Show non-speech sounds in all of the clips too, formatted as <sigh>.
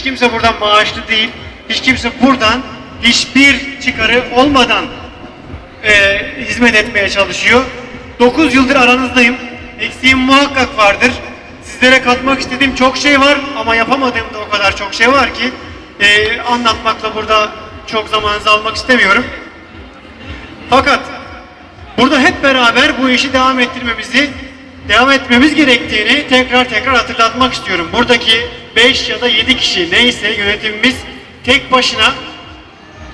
Hiç kimse buradan maaşlı değil. Hiç kimse buradan hiçbir çıkarı olmadan e, hizmet etmeye çalışıyor. 9 yıldır aranızdayım. Eksiğim muhakkak vardır. Sizlere katmak istediğim çok şey var ama yapamadığım da o kadar çok şey var ki e, anlatmakla burada çok zamanınızı almak istemiyorum. Fakat burada hep beraber bu işi devam ettirmemizi, devam etmemiz gerektiğini tekrar tekrar hatırlatmak istiyorum. Buradaki 5 ya da 7 kişi neyse yönetimimiz tek başına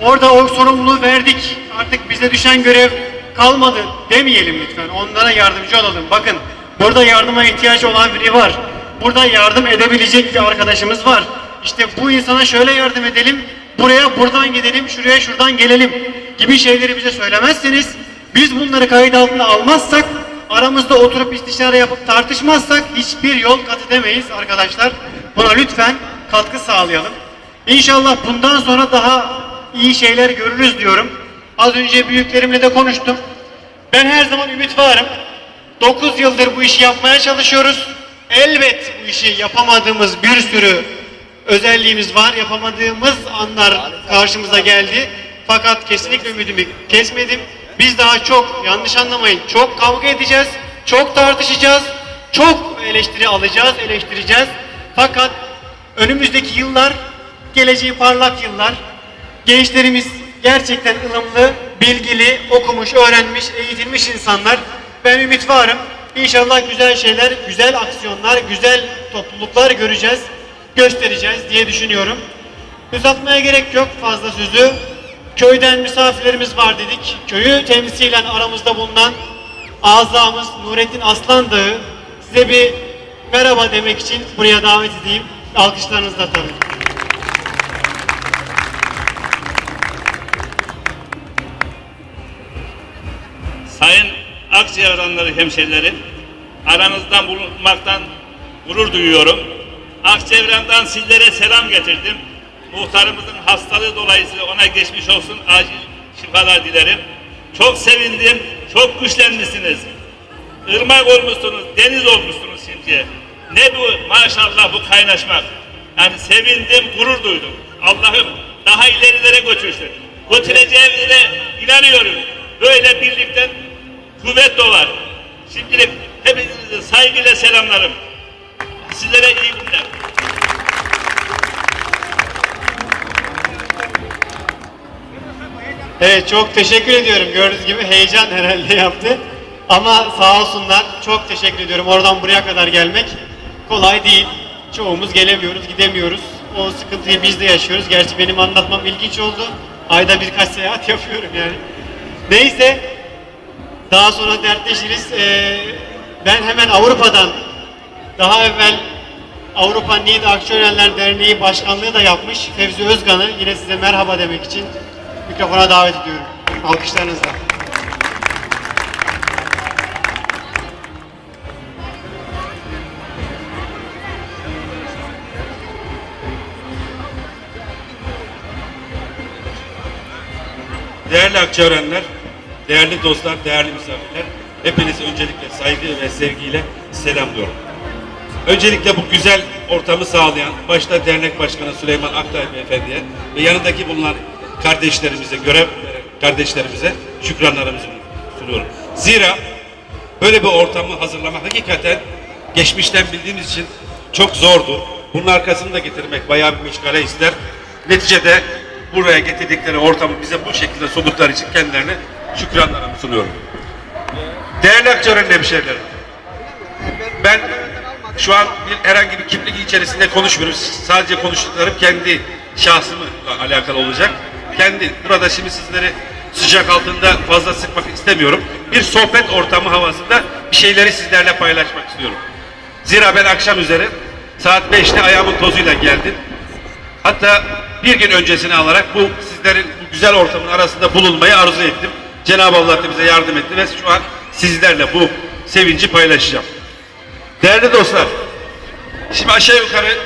orada o sorumluluğu verdik. Artık bize düşen görev kalmadı demeyelim lütfen. Onlara yardımcı olalım. Bakın burada yardıma ihtiyacı olan biri var. Burada yardım edebilecek bir arkadaşımız var. İşte bu insana şöyle yardım edelim. Buraya buradan gidelim, şuraya şuradan gelelim gibi şeyleri bize söylemezseniz biz bunları kayıt altına almazsak aramızda oturup istişare yapıp tartışmazsak hiçbir yol kat edemeyiz arkadaşlar. Buna lütfen katkı sağlayalım. İnşallah bundan sonra daha iyi şeyler görürüz diyorum. Az önce büyüklerimle de konuştum. Ben her zaman ümit varım. 9 yıldır bu işi yapmaya çalışıyoruz. Elbet bu işi yapamadığımız bir sürü özelliğimiz var. Yapamadığımız anlar karşımıza geldi. Fakat kesinlikle ümidimi kesmedim. Biz daha çok, yanlış anlamayın, çok kavga edeceğiz, çok tartışacağız, çok eleştiri alacağız, eleştireceğiz. Fakat önümüzdeki yıllar, geleceği parlak yıllar. Gençlerimiz gerçekten ılımlı, bilgili, okumuş, öğrenmiş, eğitilmiş insanlar. Ben ümit varım. İnşallah güzel şeyler, güzel aksiyonlar, güzel topluluklar göreceğiz, göstereceğiz diye düşünüyorum. Uzatmaya gerek yok fazla sözü. Köyden misafirlerimiz var dedik. Köyü temsilen aramızda bulunan azamız Nurettin Aslan size bir merhaba demek için buraya davet edeyim. Alkışlarınızla tabii. Sayın Akçayıranları hemşerilerim, aranızdan bulunmaktan gurur duyuyorum. Akçevran'dan sizlere selam getirdim. Muhtarımızın hastalığı dolayısıyla ona geçmiş olsun, acil şifalar dilerim. Çok sevindim, çok güçlenmişsiniz. Irmak olmuşsunuz, deniz olmuşsunuz şimdi. Ne bu maşallah bu kaynaşmak. Yani sevindim, gurur duydum. Allah'ım daha ilerilere götürsün. Götüreceğimize inanıyorum. Böyle birlikten kuvvet dolar. Şimdilik hepinizi saygıyla selamlarım. Sizlere iyi günler. Evet çok teşekkür ediyorum. Gördüğünüz gibi heyecan herhalde yaptı. Ama sağ olsunlar. Çok teşekkür ediyorum. Oradan buraya kadar gelmek kolay değil. Çoğumuz gelemiyoruz, gidemiyoruz. O sıkıntıyı biz de yaşıyoruz. Gerçi benim anlatmam ilginç oldu. Ayda birkaç seyahat <laughs> yapıyorum yani. Neyse. Daha sonra dertleşiriz. Ee, ben hemen Avrupa'dan daha evvel Avrupa Need Aksiyonerler Derneği Başkanlığı da yapmış Fevzi Özgan'ı yine size merhaba demek için mikrofona davet ediyorum. Alkışlarınızla. Değerli Akçaörenler, değerli dostlar, değerli misafirler, hepinizi öncelikle saygı ve sevgiyle selamlıyorum. Öncelikle bu güzel ortamı sağlayan, başta dernek başkanı Süleyman Aktay Beyefendi'ye ve yanındaki bulunan kardeşlerimize, görev kardeşlerimize şükranlarımızı sunuyorum. Zira böyle bir ortamı hazırlamak hakikaten geçmişten bildiğimiz için çok zordu. Bunun arkasını da getirmek bayağı bir meşgale ister. Neticede buraya getirdikleri ortamı bize bu şekilde sundukları için kendilerine şükranlarımı sunuyorum. Değerli Akçaören hemşehrilerim, ben şu an bir, herhangi bir kimlik içerisinde konuşmuyorum. Sadece konuştuklarım kendi şahsımla alakalı olacak. Kendi, burada şimdi sizleri sıcak altında fazla sıkmak istemiyorum. Bir sohbet ortamı havasında bir şeyleri sizlerle paylaşmak istiyorum. Zira ben akşam üzeri saat 5'te ayağımın tozuyla geldim. Hatta bir gün öncesini alarak bu sizlerin bu güzel ortamın arasında bulunmayı arzu ettim. Cenab-ı Allah da bize yardım etti ve şu an sizlerle bu sevinci paylaşacağım. Değerli dostlar, şimdi aşağı yukarı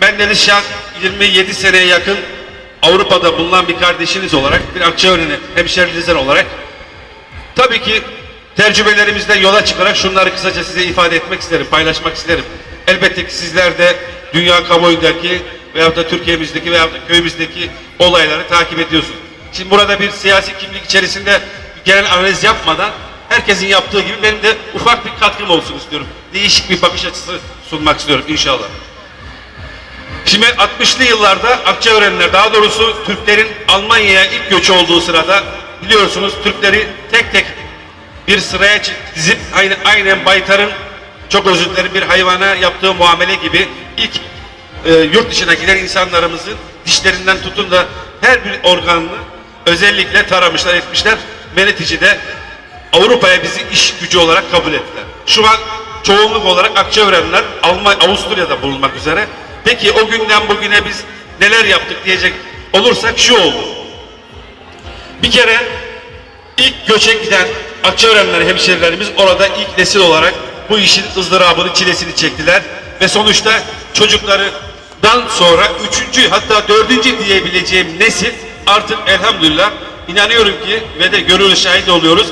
bendeniz şah 27 seneye yakın Avrupa'da bulunan bir kardeşiniz olarak, bir Akçaören'e hemşerinizden olarak tabii ki tecrübelerimizden yola çıkarak şunları kısaca size ifade etmek isterim, paylaşmak isterim. Elbette ki sizler de dünya kamuoyundaki veyahut da Türkiye'mizdeki veyahut da köyümüzdeki olayları takip ediyorsunuz. Şimdi burada bir siyasi kimlik içerisinde genel analiz yapmadan herkesin yaptığı gibi benim de ufak bir katkım olsun istiyorum. Değişik bir bakış açısı sunmak istiyorum inşallah. Şimdi 60'lı yıllarda Akçaörenler daha doğrusu Türklerin Almanya'ya ilk göçü olduğu sırada biliyorsunuz Türkleri tek tek bir sıraya dizip aynı, aynen baytarın çok özür dilerim bir hayvana yaptığı muamele gibi ilk e, yurt dışına giden insanlarımızın dişlerinden tutun da her bir organını özellikle taramışlar etmişler ve neticede Avrupa'ya bizi iş gücü olarak kabul ettiler. Şu an çoğunluk olarak Akçaörenler Almanya, Avusturya'da bulunmak üzere. Peki o günden bugüne biz neler yaptık diyecek olursak şu oldu. Bir kere ilk göçe giden Akçaörenler hemşerilerimiz orada ilk nesil olarak bu işin ızdırabını, çilesini çektiler. Ve sonuçta çocuklarından sonra üçüncü hatta dördüncü diyebileceğim nesil artık elhamdülillah inanıyorum ki ve de gönül şahit oluyoruz.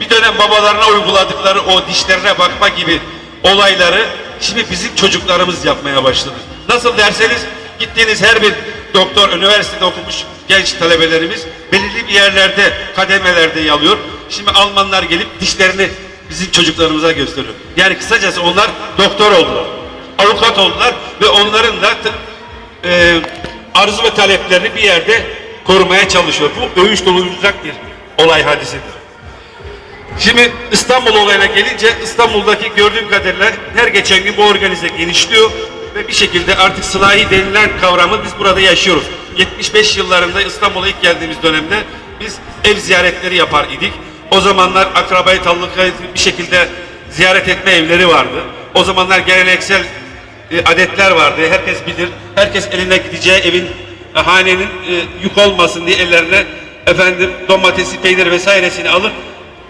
Bir dönem babalarına uyguladıkları o dişlerine bakma gibi olayları şimdi bizim çocuklarımız yapmaya başladı. Nasıl derseniz gittiğiniz her bir doktor, üniversitede okumuş genç talebelerimiz belirli bir yerlerde, kademelerde yalıyor. Şimdi Almanlar gelip dişlerini bizim çocuklarımıza gösteriyor. Yani kısacası onlar doktor oldular, avukat oldular ve onların da e, arzu ve taleplerini bir yerde korumaya çalışıyor. Bu övünç doluyacak bir olay hadisedir. Şimdi İstanbul olayına gelince İstanbul'daki gördüğüm kadarıyla her geçen gün bu organize genişliyor ve bir şekilde artık sılahi denilen kavramı biz burada yaşıyoruz. 75 yıllarında İstanbul'a ilk geldiğimiz dönemde biz ev ziyaretleri yapar idik. O zamanlar akrabayı tallıkayı bir şekilde ziyaret etme evleri vardı. O zamanlar geleneksel e, adetler vardı. Herkes bilir. Herkes eline gideceği evin e, hanenin e, yük olmasın diye ellerine efendim domatesi, peynir vesairesini alır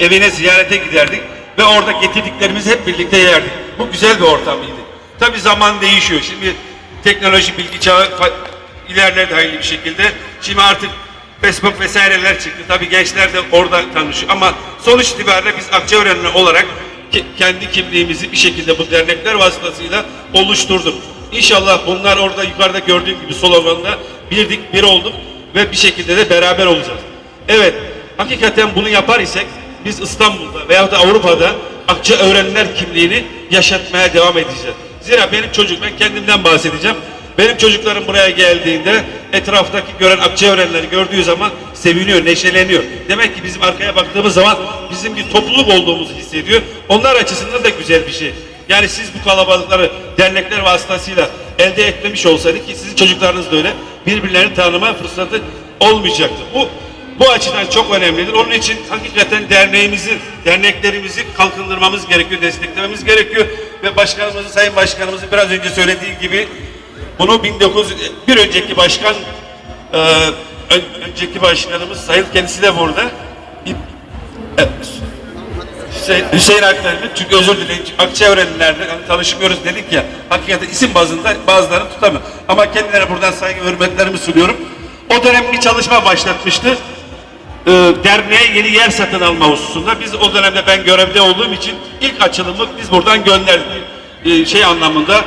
evine ziyarete giderdik ve orada getirdiklerimizi hep birlikte yerdik. Bu güzel bir ortamıydı. Tabii zaman değişiyor. Şimdi teknoloji bilgi çağı ilerledi hayırlı bir şekilde. Şimdi artık Facebook vesaireler çıktı. Tabii gençler de orada tanışıyor. Ama sonuç itibariyle biz Akçaörenli olarak kendi kimliğimizi bir şekilde bu dernekler vasıtasıyla oluşturduk. İnşallah bunlar orada yukarıda gördüğüm gibi sloganda birdik, bir olduk ve bir şekilde de beraber olacağız. Evet, hakikaten bunu yapar isek biz İstanbul'da veya da Avrupa'da Akça öğrenler kimliğini yaşatmaya devam edeceğiz. Zira benim çocuk, ben kendimden bahsedeceğim. Benim çocuklarım buraya geldiğinde etraftaki gören Akça öğrenleri gördüğü zaman seviniyor, neşeleniyor. Demek ki bizim arkaya baktığımız zaman bizim bir topluluk olduğumuzu hissediyor. Onlar açısından da güzel bir şey. Yani siz bu kalabalıkları dernekler vasıtasıyla elde etmemiş olsaydı ki sizin çocuklarınız da öyle birbirlerini tanıma fırsatı olmayacaktı. Bu bu açıdan çok önemlidir. Onun için hakikaten derneğimizi, derneklerimizi kalkındırmamız gerekiyor, desteklememiz gerekiyor ve başkanımızın, sayın başkanımızın biraz önce söylediği gibi bunu 1900 bir önceki başkan e, önceki başkanımız sayın kendisi de burada. Bir- e, Hüseyin, Hüseyin Aktar'ın çünkü özür dileyin Akçaörenlilerle hani tanışmıyoruz dedik ya hakikaten isim bazında bazılarını tutamıyor. Ama kendilerine buradan saygı hürmetlerimi sunuyorum. O dönem bir çalışma başlatmıştı. Ee, derneğe yeni yer satın alma hususunda. Biz o dönemde ben görevde olduğum için ilk açılımı biz buradan gönderdik. Ee, şey anlamında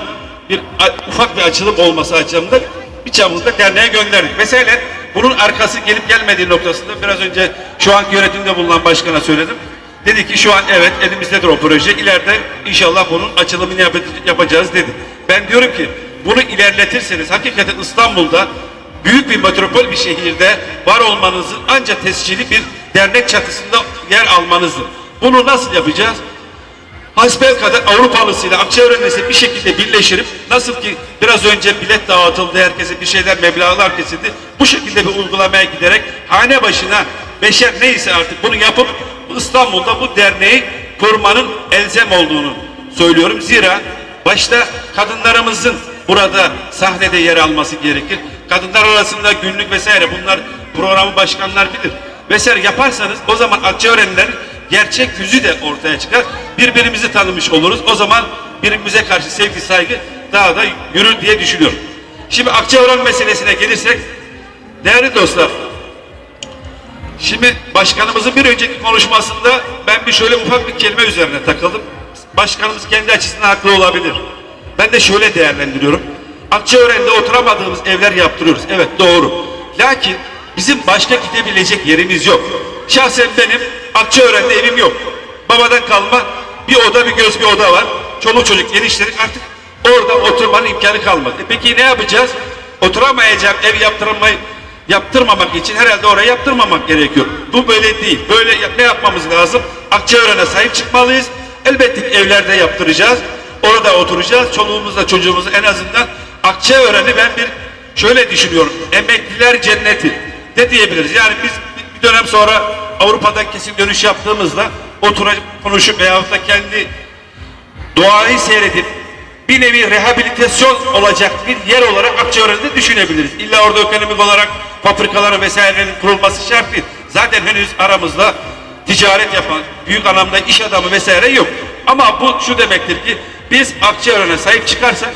bir a- ufak bir açılım olması açısından bir çamurda derneğe gönderdik. Mesela bunun arkası gelip gelmediği noktasında biraz önce şu anki yönetimde bulunan başkana söyledim. Dedi ki şu an evet elimizdedir o proje. İleride inşallah bunun açılımını yap- yapacağız dedi. Ben diyorum ki bunu ilerletirseniz hakikaten İstanbul'da büyük bir metropol bir şehirde var olmanızın ancak tescilli bir dernek çatısında yer almanızdır. Bunu nasıl yapacağız? Hasbel kadar Avrupalısıyla Akçaörenlisi bir şekilde birleştirip nasıl ki biraz önce bilet dağıtıldı herkese bir şeyler meblağlar kesildi. Bu şekilde bir uygulamaya giderek hane başına beşer neyse artık bunu yapıp İstanbul'da bu derneği kurmanın elzem olduğunu söylüyorum. Zira başta kadınlarımızın burada sahnede yer alması gerekir. Kadınlar arasında günlük vesaire bunlar programı başkanlar bilir. Vesaire yaparsanız o zaman Akçaörenlilerin gerçek yüzü de ortaya çıkar. Birbirimizi tanımış oluruz. O zaman birbirimize karşı sevgi saygı daha da yürür diye düşünüyorum. Şimdi Akçaören meselesine gelirsek değerli dostlar Şimdi başkanımızın bir önceki konuşmasında ben bir şöyle ufak bir kelime üzerine takıldım. Başkanımız kendi açısından haklı olabilir. Ben de şöyle değerlendiriyorum. Akçaören'de oturamadığımız evler yaptırıyoruz. Evet doğru. Lakin bizim başka gidebilecek yerimiz yok. Şahsen benim Akçaören'de evim yok. Babadan kalma bir oda bir göz bir oda var. Çoluk çocuk genişledik artık orada oturmanın imkanı kalmadı. E peki ne yapacağız? Oturamayacak ev yaptırmayı yaptırmamak için herhalde oraya yaptırmamak gerekiyor. Bu böyle değil. Böyle ne yapmamız lazım? Akçaören'e sahip çıkmalıyız. Elbette evlerde yaptıracağız. Orada oturacağız. Çoluğumuzla çocuğumuzu en azından Akçaören'i ben bir şöyle düşünüyorum. Emekliler cenneti de diyebiliriz. Yani biz bir dönem sonra Avrupa'da kesin dönüş yaptığımızda oturup konuşup veyahut da kendi doğayı seyredip bir nevi rehabilitasyon olacak bir yer olarak Akçaören'de düşünebiliriz. İlla orada ekonomik olarak fabrikaların vesairelerin kurulması şart değil. Zaten henüz aramızda ticaret yapan, büyük anlamda iş adamı vesaire yok. Ama bu şu demektir ki biz Akçaören'e sahip çıkarsak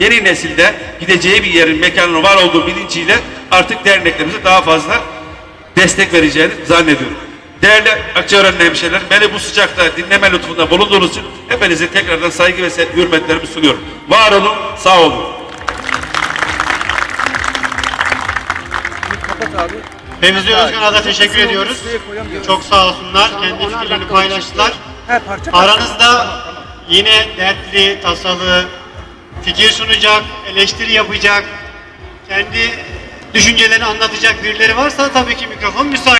yeni nesilde gideceği bir yerin mekanının var olduğu bilinciyle artık derneklerimize daha fazla destek vereceğini zannediyorum. Değerli Akçaörenli hemşehriler, beni bu sıcakta dinleme lütfunda bulunduğunuz için hepinize tekrardan saygı ve hürmetlerimi sunuyorum. Var olun, sağ olun. Remzi Özkan'a da teşekkür ediyoruz. Çok sağ olsunlar. Kendi fikirlerini paylaştılar. Aranızda yine dertli, tasalı, fikir sunacak, eleştiri yapacak, kendi düşüncelerini anlatacak birileri varsa tabii ki mikrofon müsait.